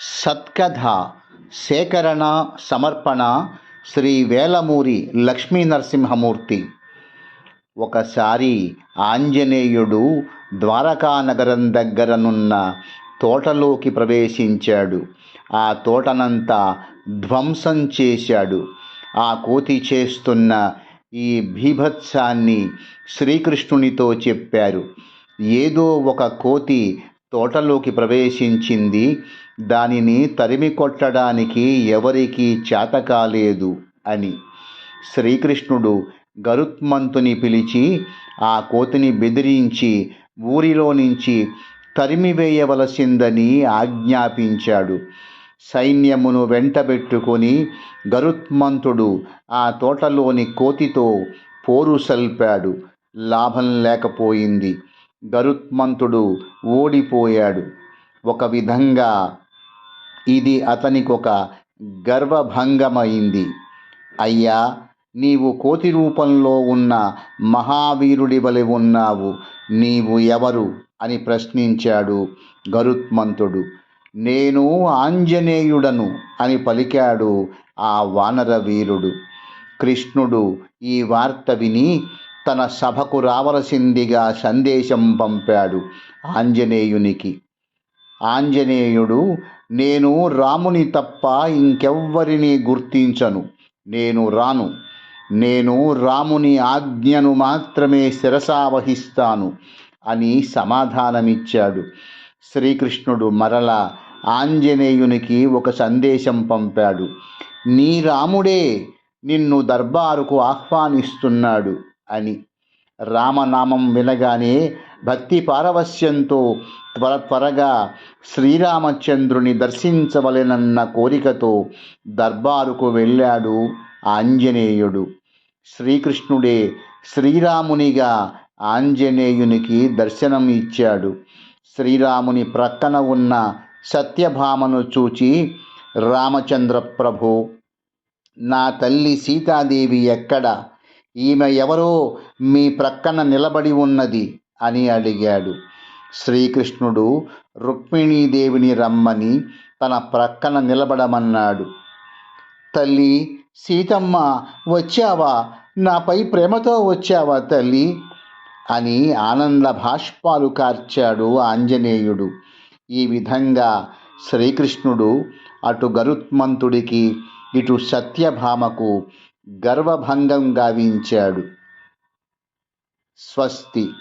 సత్కథ సేకరణ సమర్పణ శ్రీ వేలమూరి లక్ష్మీ నరసింహమూర్తి. ఒకసారి ఆంజనేయుడు ద్వారకానగరం దగ్గరనున్న తోటలోకి ప్రవేశించాడు. ఆ తోటనంతా ధ్వంసం చేశాడు. ఆ కోతి చేస్తున్న ఈ భీభత్సాన్ని శ్రీకృష్ణునితో చెప్పారు. ఏదో ఒక కోతి తోటలోకి ప్రవేశించింది. దానిని తరిమి కొట్టడానికి ఎవరికీ చేత కాలేదు అని. శ్రీకృష్ణుడు గరుత్మంతుని పిలిచి ఆ కోతిని బెదిరించి ఊరిలో నుంచి తరిమివేయవలసిందని ఆజ్ఞాపించాడు. సైన్యమును వెంటబెట్టుకొని గరుత్మంతుడు ఆ తోటలోని కోతితో పోరు సల్పాడు. లాభం లేకపోయింది. గరుత్మంతుడు ఓడిపోయాడు. ఒక విధంగా ఇది అతనికొక గర్వభంగమైంది. అయ్యా నీవు కోతి రూపంలో ఉన్న మహావీరుడి వలె ఉన్నావు. నీవు ఎవరు? అని ప్రశ్నించాడు గరుత్మంతుడు. నేను ఆంజనేయుడను అని పలికాడు ఆ వానర వీరుడు. కృష్ణుడు ఈ వార్త విని తన సభకు రావలసిందిగా సందేశం పంపాడు ఆంజనేయునికి. ఆంజనేయుడు నేను రాముని తప్ప ఇంకెవ్వరిని గుర్తించను. నేను రాను. నేను రాముని ఆజ్ఞను మాత్రమే శిరసావహిస్తాను అని సమాధానమిచ్చాడు. శ్రీకృష్ణుడు మరల ఆంజనేయునికి ఒక సందేశం పంపాడు. నీ రాముడే నిన్ను దర్బారుకు ఆహ్వానిస్తున్నాడు. అని రామనామం వినగానే భక్తి పారవస్యంతో త్వర త్వరగా శ్రీరామచంద్రుని దర్శించవలెనన్న కోరికతో దర్బారుకు వెళ్ళాడు ఆంజనేయుడు. శ్రీకృష్ణుడే శ్రీరామునిగా ఆంజనేయునికి దర్శనం ఇచ్చాడు. శ్రీరాముని ప్రక్కన ఉన్న సత్యభామను చూచి రామచంద్ర ప్రభు నా తల్లి సీతాదేవి ఎక్కడ? ఈమె ఎవరో మీ ప్రక్కన నిలబడి ఉన్నది అని అడిగాడు. శ్రీకృష్ణుడు రుక్మిణీదేవిని రమ్మని తన ప్రక్కన నిలబడమన్నాడు. తల్లి సీతమ్మ వచ్చావా? నాపై ప్రేమతో వచ్చావా తల్లి? అని ఆనంద భాష్పాలు కార్చాడు ఆంజనేయుడు. ఈ విధంగా శ్రీకృష్ణుడు అటు గరుత్మంతుడికి ఇటు సత్యభామకు గర్వభంగం గావించాడు. స్వస్తి.